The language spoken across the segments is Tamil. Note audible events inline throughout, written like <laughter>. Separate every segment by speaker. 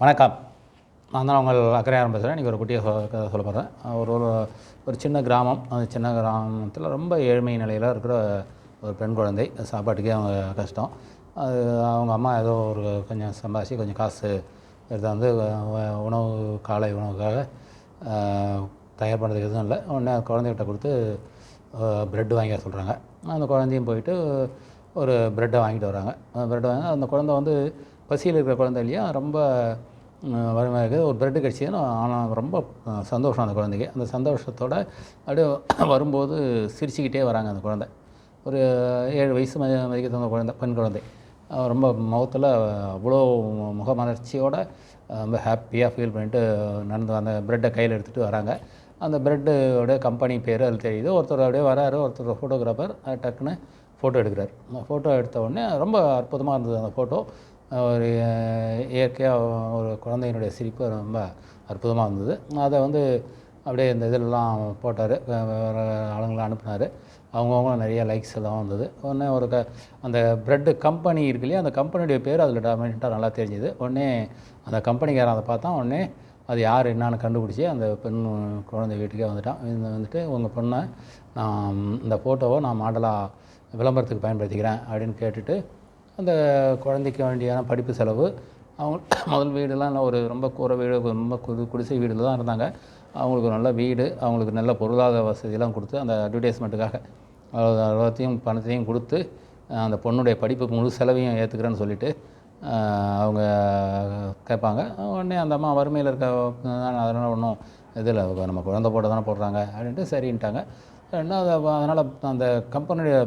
Speaker 1: வணக்கம். நான் தான் உங்கள் அக்கறையாரம் பேசுகிறேன் இன்றைக்கி ஒரு குட்டியை சொல்ல கதை சொல்ல போகிறேன் ஒரு ஒரு ஒரு சின்ன கிராமம். அந்த சின்ன கிராமத்தில் ரொம்ப ஏழ்மை நிலையில் இருக்கிற ஒரு பெண் குழந்தை. சாப்பாட்டுக்கே அவங்க கஷ்டம். அது அவங்க அம்மா ஏதோ ஒரு கொஞ்சம் சம்பாதிச்சு கொஞ்சம் காசு எடுத்து வந்து உணவு காலை உணவுக்காக தயார் பண்ணுறதுக்கு எதுவும் இல்லை. உடனே குழந்தைகிட்ட கொடுத்து ப்ரெட் வாங்கிக்க சொல்கிறாங்க அந்த குழந்தையும் போயிட்டு ஒரு ப்ரெட்டை வாங்கிட்டு வராங்க. அந்த ப்ரெட்டை வாங்கி அந்த குழந்தை வந்து பசியில் இருக்கிற குழந்தை இல்லையா ரொம்ப வறுமையாக இருக்குது. ஒரு ப்ரெட்டு கிடச்சிதுன்னு ஆனால் ரொம்ப சந்தோஷம் அந்த குழந்தைக்கு. அந்த சந்தோஷத்தோட அப்படியே வரும்போது சிரிச்சுக்கிட்டே வராங்க அந்த குழந்தை. ஒரு ஏழு வயசு மதிக்க தகுந்த குழந்தை பெண் குழந்தை. ரொம்ப முகத்தில் அவ்வளோ முகமலர்ச்சியோடு ரொம்ப ஹாப்பியாக ஃபீல் பண்ணிட்டு நடந்து அந்த ப்ரெட்டை கையில் எடுத்துகிட்டு வராங்க. அந்த ப்ரெட்டோட கம்பெனி பேர் அது தெரியுது. ஒருத்தர் அப்படியே வராரு ஒருத்தர் ஃபோட்டோகிராஃபர் டக்குன்னு ஃபோட்டோ எடுக்கிறார். ஃபோட்டோ எடுத்த உடனே ரொம்ப அற்புதமாக இருந்தது அந்த ஃபோட்டோ ஒரு இயற்கையாக ஒரு குழந்தையினுடைய சிரிப்பு ரொம்ப அற்புதமாக இருந்தது. அதை வந்து அப்படியே இந்த இதெல்லாம் போட்டார். ஆளுங்களை ஆளுங்களாம் அனுப்புனார். அவங்கவுங்க நிறைய லைக்ஸ் எல்லாம் வந்தது. உடனே ஒரு க அந்த ப்ரெட்டு கம்பெனி இருக்கு இல்லையா அந்த கம்பெனியுடைய பேர் அதில் டாமினண்ட்டாக நல்லா தெரிஞ்சுது. உடனே அந்த கம்பெனிக்காரன் அதை பார்த்தா உடனே அது யார் என்னான்னு கண்டுபிடிச்சி அந்த பெண் குழந்தை வீட்டுக்கே வந்துட்டான். வந்துட்டு உங்கள் பொண்ணை நான் இந்த ஃபோட்டோவை நான் மாடலாக விளம்பரத்துக்கு பயன்படுத்திக்கிறேன் அப்படின்னு கேட்டுட்டு அந்த குழந்தைக்கு வேண்டியான படிப்பு செலவு அவங்க <coughs> முதல் வீடெல்லாம் இல்லை ஒரு ரொம்ப கூரை வீடு ரொம்ப குடி குடிசை வீடில் தான் இருந்தாங்க. அவங்களுக்கு நல்ல வீடு அவங்களுக்கு நல்ல பொருளாதார வசதியெல்லாம் கொடுத்து அந்த அட்வர்டைஸ்மெண்ட்டுக்காக அவ்வளோ எல்லாத்தையும் பணத்தையும் கொடுத்து அந்த பொண்ணுடைய படிப்பு முழு செலவையும் ஏற்றுக்கிறேன்னு சொல்லிட்டு அவங்க கேட்பாங்க. உடனே அந்த அம்மா வறுமையில் இருக்க அதனால் ஒன்றும் இதில் நம்ம குழந்தை போட்டு தானே போடுறாங்க அப்படின்ட்டு சரின்ட்டாங்க. ரெண்டாவது அதனால் அந்த கம்பெனியுடைய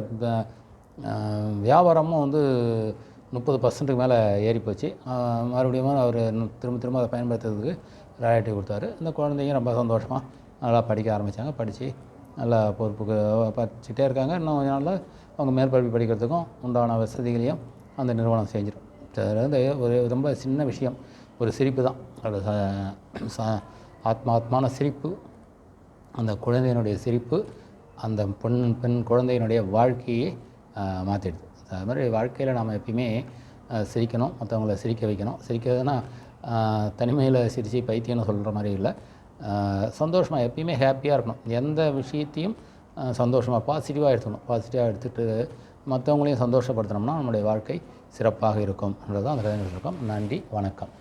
Speaker 1: வியாபாரமும் வந்து முப்பது பர்சன்ட்டுக்கு மேலே ஏறி போச்சு. மறுபடியும் அவர் திரும்ப திரும்ப அதை பயன்படுத்துறதுக்கு ராயல்ட்டி கொடுத்தாரு. இந்த குழந்தைங்க ரொம்ப சந்தோஷமாக நல்லா படிக்க ஆரம்பித்தாங்க படித்து நல்லா பொறுப்புக்கு படிச்சுட்டே இருக்காங்க. இன்னும் கொஞ்ச நாளில் அவங்க மேற்படிப்பு படிக்கிறதுக்கும் உண்டான வசதிகளையும் அந்த நிறுவனம் செஞ்சிடும். அதில் வந்து ஒரு ரொம்ப சின்ன விஷயம். ஒரு சிரிப்பு தான். அதோட ச- ஆத்மாத்மான சிரிப்பு அந்த குழந்தையினுடைய சிரிப்பு அந்த பெண் பெண் குழந்தையினுடைய வாழ்க்கையை மாற்றிடுது அது மாதிரி வாழ்க்கையில் நாம் எப்பயுமே சிரிக்கணும். மற்றவங்கள சிரிக்க வைக்கணும். சிரிக்கிறதுனா தனிமையில் சிரித்து பைத்தியம்னு சொல்கிற மாதிரி இல்லை. சந்தோஷமாக எப்பயுமே ஹாப்பியாக இருக்கணும். எந்த விஷயத்தையும் சந்தோஷமாக பாசிட்டிவாக எடுத்துக்கணும். பாசிட்டிவாக எடுத்துகிட்டு மற்றவங்களையும் சந்தோஷப்படுத்தினோம்னா நம்முடைய வாழ்க்கை சிறப்பாக இருக்கும் என்றது தான் அந்த கதைகள் இருக்கும் நன்றி வணக்கம்.